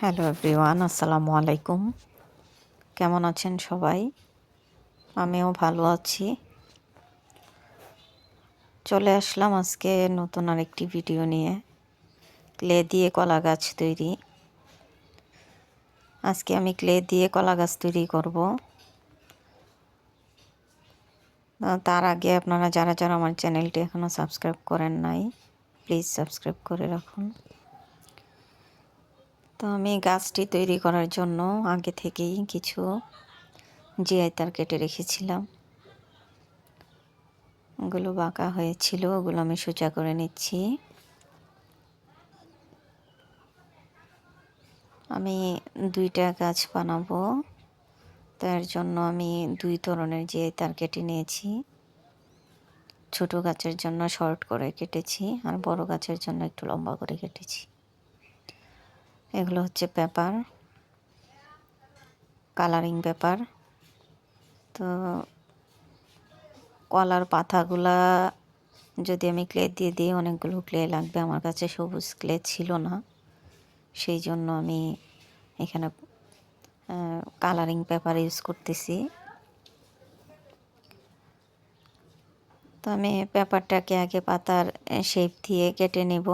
Hello everyone আসসালামু আলাইকুম কেমন আছেন সবাই? আমিও ভালো আছি। চলে আসলাম আজকে নতুন আরেকটি ভিডিও নিয়ে। ক্লে দিয়ে কলা গাছ তৈরি। আজকে আমি ক্লে দিয়ে কলা গাছ তৈরি করব। তার আগে আপনারা যারা যারা আমার চ্যানেলটি এখনও সাবস্ক্রাইব করেন নাই প্লিজ সাবস্ক্রাইব করে রাখুন। তো আমি গাছটি তৈরি করার জন্য আগে থেকেই কিছু জিআই তার কেটে রেখেছিলাম। ওগুলো বাঁকা হয়েছিল, ওগুলো আমি সোজা করে নিচ্ছি। আমি দুইটা গাছ বানাবো, তার জন্য আমি দুই ধরনের জিআই তার কেটে নিয়েছি। ছোট গাছের জন্য শর্ট করে কেটেছি আর বড় গাছের জন্য একটু লম্বা করে কেটেছি। এগুলো হচ্ছে পেপার কালারিং পেপার তো কলার পাতাগুলা যদি আমি ক্লে দিয়ে দিই, অনেকগুলো ক্লে লাগবে। আমার কাছে সবুজ ক্লে ছিল না। সেই জন্য আমি এখানে কালারিং পেপার ইউজ করতেছি। তো আমি পেপারটাকে আগে পাতার শেপ দিয়ে কেটে নেব।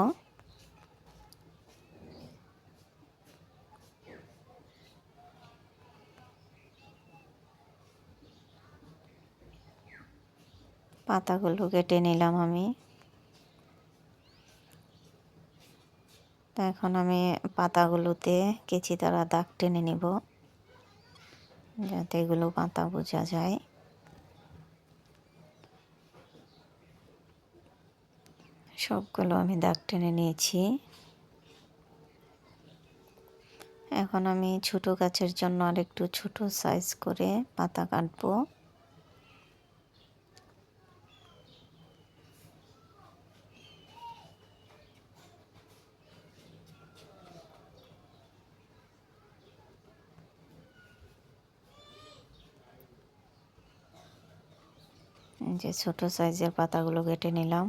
পাতাগুলো কেটে নিলাম আমি। এখন আমি পাতাগুলোতে কেচি দ্বারা দাগ টেনে নিব, যাতে এগুলো পাতা বোঝা যায়। সবগুলো আমি দাগ টেনে নিয়েছি। এখন আমি ছোট গাছের জন্য আর একটু ছোট সাইজ করে পাতা কাটবো। যে ছোট সাইজের পাতাগুলো কেটে নিলাম।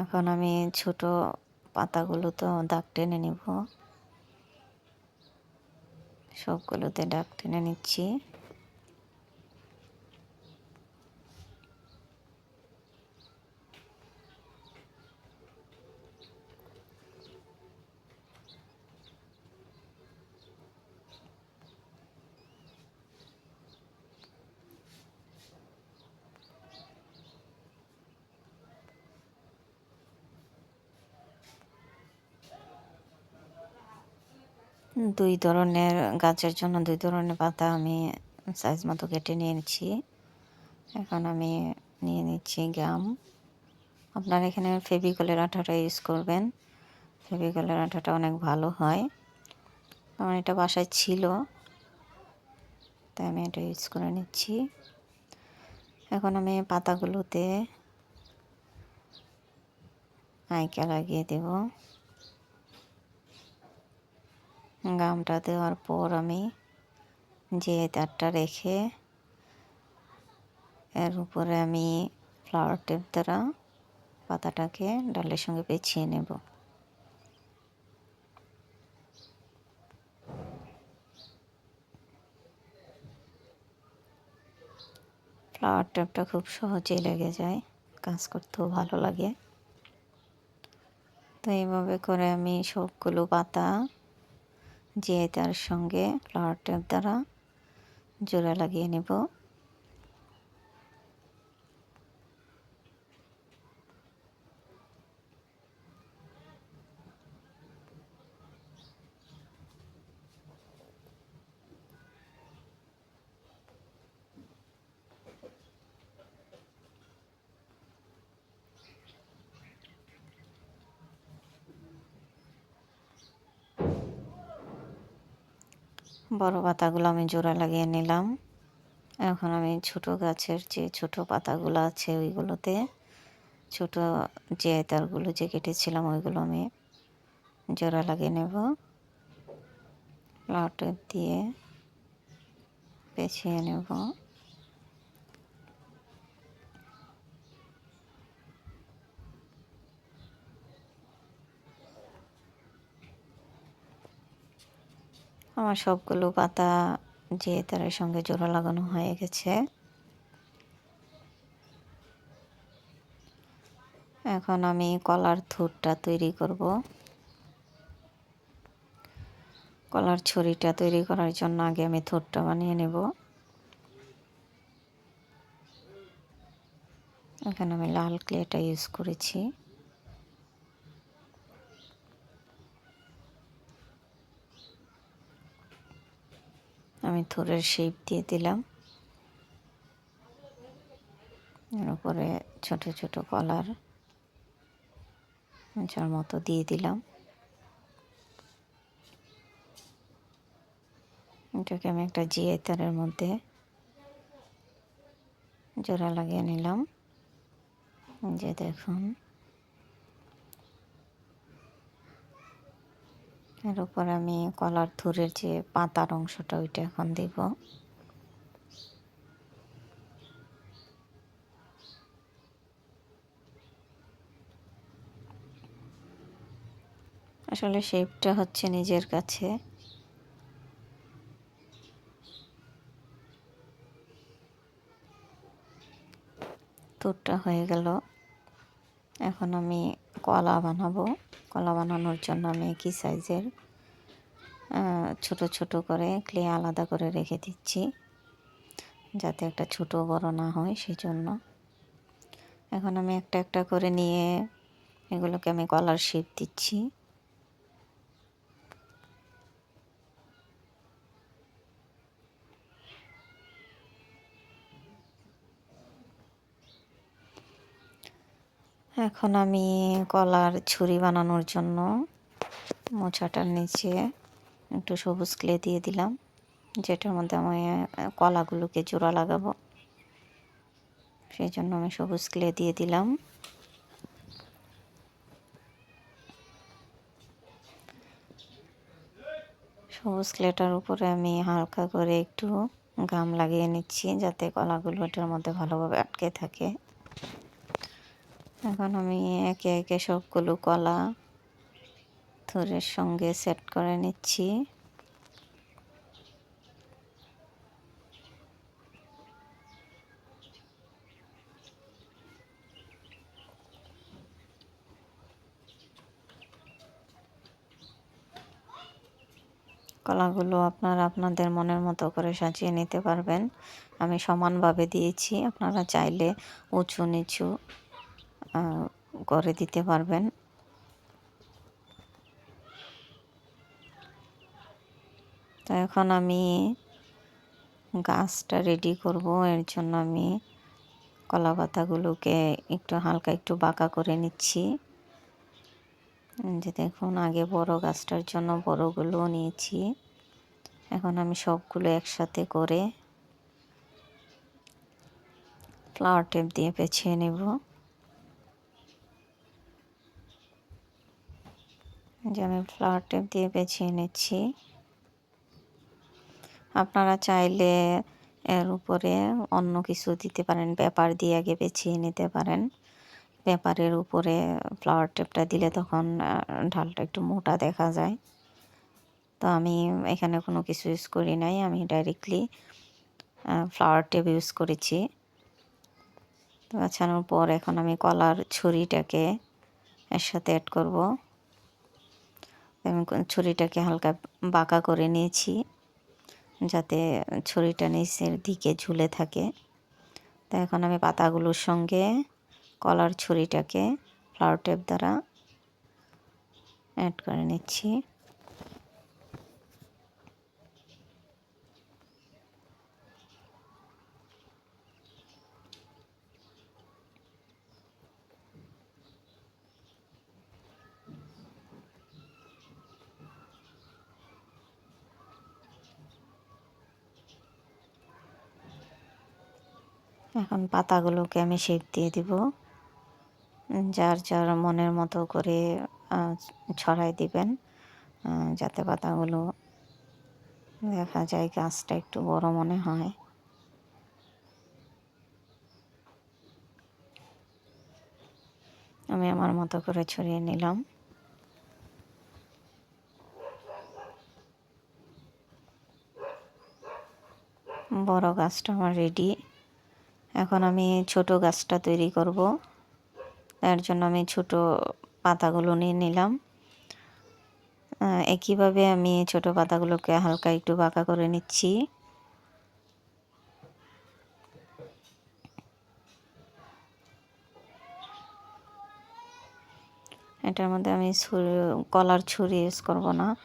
এখন আমি ছোট পাতাগুলো তো দাগ টেনে নিব। সবগুলোতে দাগ টেনে নিচ্ছি। দুই ধরনের গাছের জন্য দুই ধরনের পাতা আমি সাইজ মতো কেটে নিয়েছি এখন আমি নিয়ে নিচ্ছি গাম আপনার এখানে ফেভিকলের আঠাটা ইউজ করবেন। ফেভিকলের আঠাটা অনেক ভালো হয়। আমার এটা বাসায় ছিল, তাই আমি এটা ইউজ করে নিচ্ছি। এখন আমি পাতাগুলোতে আইকা লাগিয়ে দেবো। গামটা দেওয়ার পর আমি যে তারটা রেখে এর উপরে আমি ফ্লাওয়ার টেপ দ্বারা পাতাটাকে ডালের সঙ্গে পেঁচিয়ে নেব। ফ্লাওয়ার টেপটা খুব সহজেই লেগে যায়, কাজ করতেও ভালো লাগে। তো এইভাবে করে আমি সবগুলো পাতা যে তার সঙ্গে ফ্লাওয়ার দ্বারা জোড়া লাগিয়ে নেব। বড় পাতাগুলো আমি জোড়া লাগিয়ে নিলাম। এখন আমি ছোট গাছের যে ছোট পাতাগুলো আছে ওইগুলোতে, ছোট যে তারগুলো যে কেটেছিলাম ওইগুলো আমি জোড়া লাগিয়ে নেব। লটের দিয়ে পেছিয়ে নেব। আমার সবগুলো পাতা যে তারের সঙ্গে জোড়া লাগানো হয়ে গেছে। এখন আমি কলার থুরটা তৈরি করব। কলার ছুরিটা তৈরি করার জন্য আগে আমি থুরটা বানিয়ে নেব। এখানে আমি লাল ক্লেটা ইউজ করেছি। আমি থোরের শেপ দিয়ে দিলাম। এর উপরে ছোট ছোট কলার যার মতো দিয়ে দিলাম। এটাকে আমি একটা জিয়ে তারের মধ্যে জোড়া লাগিয়ে নিলাম। যে দেখুন। এর উপর আমি কলার থুরের যে পাতার অংশটা, ওইটা এখন দিব। আসলে শেপটা হচ্ছে নিজের কাছে। তুরটা হয়ে গেল। এখন আমি কলা বানাবো। কলা বানানোর জন্য আমি একই সাইজের ছোট ছোট করে ক্লে আলাদা করে রেখে দিচ্ছি, যাতে একটা ছোট বড় না হয় সেই জন্য এখন আমি একটা একটা করে নিয়ে এগুলোকে আমি কলার শেপ দিচ্ছি। এখন আমি কলার ছুরি বানানোর জন্য মোছাটার নিচে একটু সবুজ ক্লে দিয়ে দিলাম, যেটার মধ্যে আমি কলাগুলোকে জোড়া লাগাবো। সেই জন্য আমি সবুজ ক্লে দিয়ে দিলাম। সবুজ ক্লেটার উপরে আমি হালকা করে একটু গাম লাগিয়ে নিচ্ছি, যাতে কলাগুলো এটার মধ্যে ভালোভাবে আটকে থাকে। এখন আমি একে একে সবগুলো কলা থুরের সঙ্গে সেট করে নিচ্ছি। কলাগুলো আপনারা আপনাদের মনের মতো করে সাজিয়ে নিতে পারবেন। আমি সমানভাবে দিয়েছি, আপনারা চাইলে উঁচু নিচু করে দিতে পারবেন। তো এখন আমি গাছটা রেডি করব। এর জন্য আমি কলা পাতাগুলোকে একটু হালকা একটু বাঁকা করে নিচ্ছি। যে দেখুন, আগে বড় গাছটার জন্য বড়গুলো নিয়েছি। এখন আমি সবগুলো একসাথে করে ফ্লাওয়ার টেপ দিয়ে পেছিয়ে নেব। যে আমি ফ্লাওয়ার টেপ দিয়ে পেছিয়ে নিচ্ছি আপনারা চাইলে এর উপরে অন্য কিছু দিতে পারেন, পেপার দিয়ে আগে পেছিয়ে নিতে পারেন। পেপারের উপরে ফ্লাওয়ার টেপটা দিলে তখন ঢালটা একটু মোটা দেখা যায়। তো আমি এখানে কোনো কিছু ইউজ করি নাই, আমি ডাইরেক্টলি ফ্লাওয়ার টেপ ইউজ করেছি। তো বাছানোর পর এখন আমি কলার ছুরিটাকে এর সাথে অ্যাড করব। ছুরিটাকে হালকা বাঁকা করে নিয়েছি যাতে ছুরিটা নিচের দিকে ঝুলে থাকে। তো এখন আমি পাতাগুলোর সঙ্গে কলার ছুরিটাকে ফ্লাওয়ার টেপ দ্বারা অ্যাড করে নিচ্ছি। এখন পাতাগুলোকে আমি শেপ দিয়ে দিব। যার যার মনের মতো করে ছড়াই দিবেন যাতে পাতাগুলো দেখা যায় গাছটা একটু বড় মনে হয়। আমি আমার মতো করে ছড়িয়ে নিলাম। বড় গাছটা আমার রেডি এখন আমি ছোট গাছটা তৈরি করব। এর জন্য আমি ছোট পাতাগুলো নিয়ে নিলাম। একইভাবে আমি ছোট পাতাগুলোকে হালকা একটু বাঁকা করে নিচ্ছি। এটার মধ্যে আমি ছুরি- কলার ছুরি ইউজ করব না।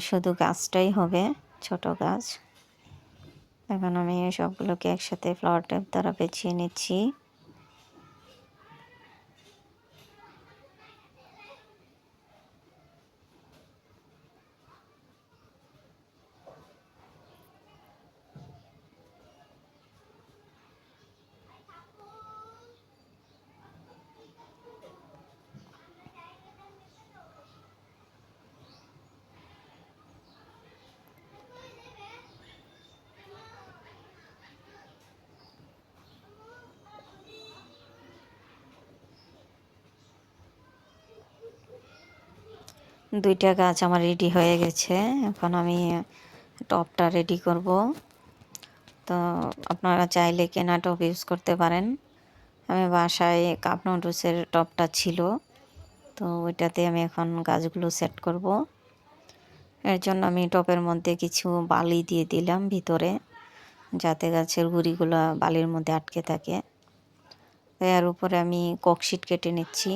শুধু গাছটাই হবে, ছোট গাছ। এখন আমি সবগুলোকে একসাথে ফ্লাওয়ার টেপ দ্বারা পেঁচিয়ে নিচ্ছি। দুইটা গাছ আমার রেডি হয়ে গেছে। এখন আমি টপটা রেডি করব। তো আপনারা চাইলে কেনা টপ ইউজ করতে পারেন। আমি বাসায় কাপ নুডলসের টপটা ছিল। তো ওইটাতে আমি এখন গাছগুলো সেট করব। এর জন্য আমি টপের মধ্যে কিছু বালি দিয়ে দিলাম ভিতরে, যাতে গাছের গুঁড়িগুলো বালির মধ্যে আটকে থাকে। এর উপরে আমি ককশিট কেটে নিচ্ছি।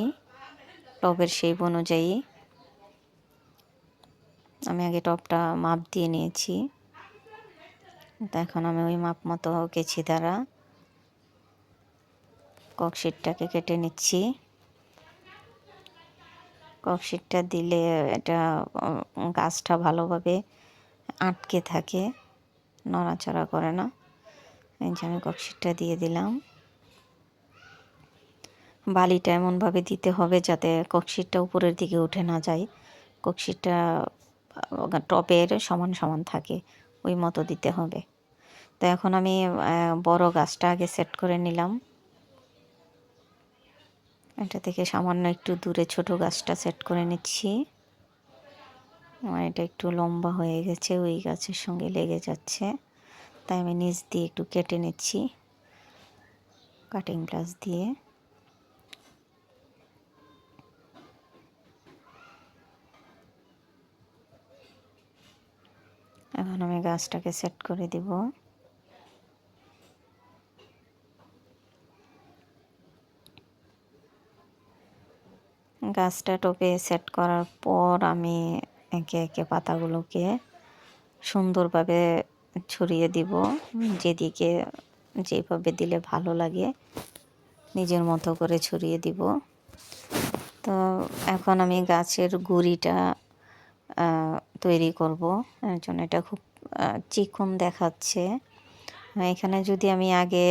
টবের শেপ অনুযায়ী। আমি আগে টপটা মাপ দিয়ে নিয়েছি। তো এখন আমি ওই মাপ মতো কেছি দ্বারা ককশিটটাকে কেটে নিচ্ছি। ককশিটটা দিলে এটা গাছটা ভালোভাবে আটকে থাকে, নড়াচড়া করে না। এই যে আমি ককশিটটা দিয়ে দিলাম। বালিটা এমনভাবে দিতে হবে যাতে ককশিটটা উপরের দিকে উঠে না যায়। ককশিটটা টপের সমান সমান থাকে, ওই মতো দিতে হবে। তো এখন আমি বড় গাছটা আগে সেট করে নিলাম। এটা থেকে সামান্য একটু দূরে ছোট গাছটা সেট করে নিচ্ছি। আমার এটা একটু লম্বা হয়ে গেছে, ওই গাছের সঙ্গে লেগে যাচ্ছে। তাই আমি নিচ দিয়ে একটু কেটে নিচ্ছি কাটিং প্লাস দিয়ে। এখন আমি গাছটাকে সেট করে দিব। গাছটা টোপে সেট করার পর আমি একে একে পাতাগুলোকে সুন্দরভাবে ছড়িয়ে দিব। যেদিকে যেভাবে দিলে ভালো লাগে নিজের মতো করে ছড়িয়ে দিব। তো এখন আমি গাছের গুঁড়িটা তৈরি করব। এর জন্য এটা খুব চিকন দেখাচ্ছে। এখানে যদি আমি আগে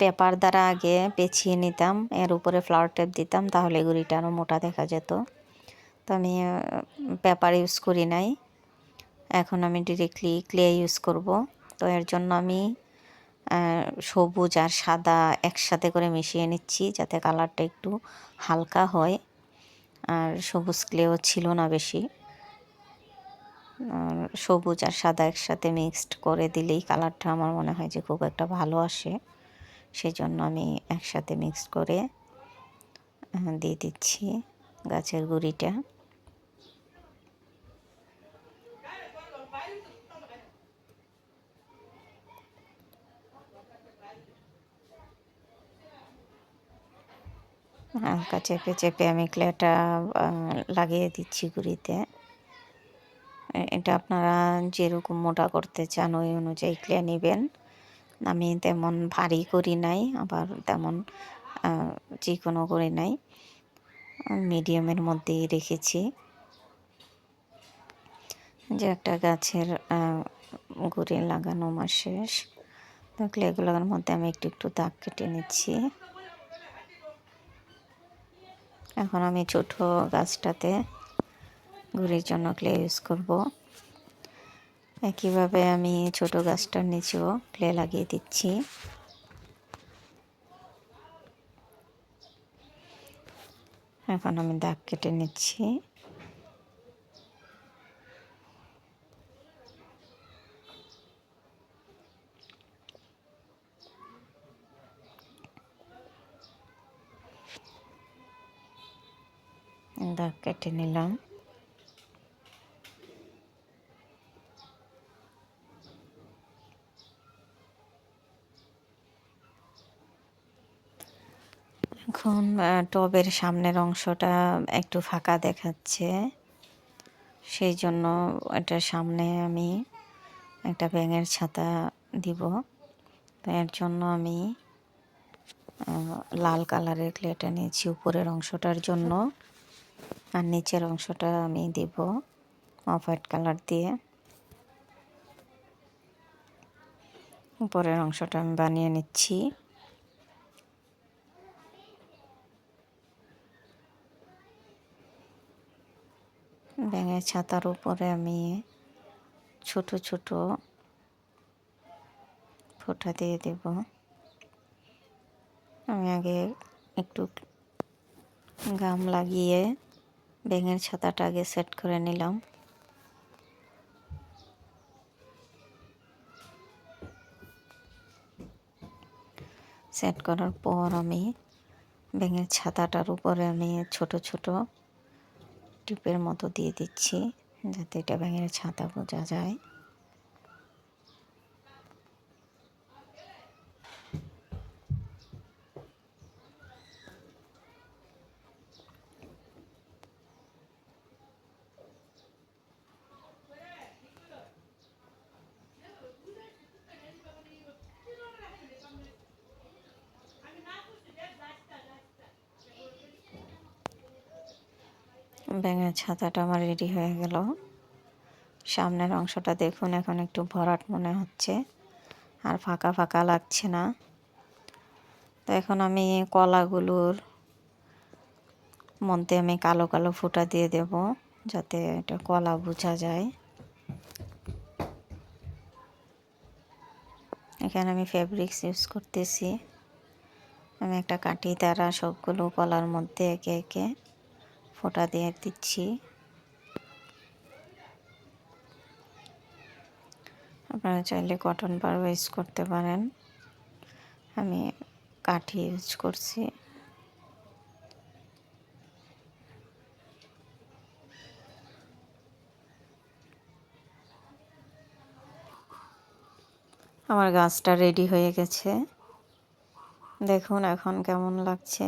পেপার দ্বারা আগে পেঁচিয়ে নিতাম, এর উপরে ফ্লাওয়ার টেপ দিতাম, তাহলে গুঁড়িটা আরও মোটা দেখা যেত। তো আমি পেপার ইউজ করি নাই। এখন আমি ডিরেক্টলি ক্লে ইউজ করব। তো এর জন্য আমি সবুজ আর সাদা একসাথে করে মিশিয়ে নিচ্ছি, যাতে কালারটা একটু হালকা হয়। আর সবুজ ক্লেও ছিল না বেশি। সবুজ আর সাদা একসাথে মিক্সড করে দিলেই কালারটা আমার মনে হয় যে খুব একটা ভালো আসে। সেই জন্য আমি একসাথে মিক্স করে দিয়ে দিচ্ছি গাছের গুঁড়িটা। হালকা চেপে চেপে আমি ক্লেটা লাগিয়ে দিচ্ছি গুঁড়িতে। এটা আপনারা যেরকম মোটা করতে চান ওই অনুযায়ী ক্লে নেবেন। আমি তেমন ভারী করি নাই আবার তেমন আহ, চিকনও করি নাই। মিডিয়ামের মধ্যেই রেখেছি। যে একটা গাছের গুঁড়ি লাগানো আমার শেষ। তো ক্লেগুলোর মধ্যে আমি একটু একটু দাগ কেটে নিচ্ছি। এখন আমি ছোট গাছটাতে ঘুরের জন্য ক্লে ইউজ করব। একইভাবে আমি ছোট গাছটার নিচেও ক্লে লাগিয়ে দিচ্ছি। এখন আমি দাগ কেটে নিচ্ছি। দাগ কেটে নিলাম। টবের সামনের অংশটা একটু ফাঁকা দেখাচ্ছে। সেই জন্য এটার সামনে আমি একটা ব্যাঙের ছাতা দিব। এর জন্য আমি লাল কালারের ক্লেটা নিয়েছি উপরের অংশটার জন্য। আর নিচের অংশটা আমি দিব অফ হোয়াইট কালার দিয়ে। উপরের অংশটা আমি বানিয়ে নিচ্ছি ব্যাঙের ছাতার উপরে আমি ছোট ছোট ফোঁটা দিয়ে দেব। আমি আগে একটু গাম লাগিয়ে ব্যাঙের ছাতাটা আগে সেট করে নিলাম। সেট করার পর আমি ব্যাঙের ছাতাটার উপরে আমি ছোট ছোট টিপের মতো দিয়ে দিচ্ছি যাতে এটা ব্যাঙের ছাতা বোঝা যায়। ব্যাঙের ছাতাটা আমার রেডি হয়ে গেল। সামনের অংশটা দেখুন, এখন একটু ভরাট মনে হচ্ছে। আর ফাঁকা ফাঁকা লাগছে না। তো এখন আমি কলাগুলোর মধ্যে আমি কালো কালো ফুটা দিয়ে দেব, যাতে এটা কলা বোঝা যায়। এখানে আমি ফেব্রিক্স ইউজ করতেছি। আমি একটা কাঠি দ্বারা সবগুলো কলার মধ্যে একে একে ফোঁটা দিয়ে দিচ্ছি। আপনারা চাইলে কটন বার ইউজ করতে পারেন। আমি কাঠি ইউজ করছি। আমার গাছটা রেডি হয়ে গেছে। দেখুন এখন কেমন লাগছে।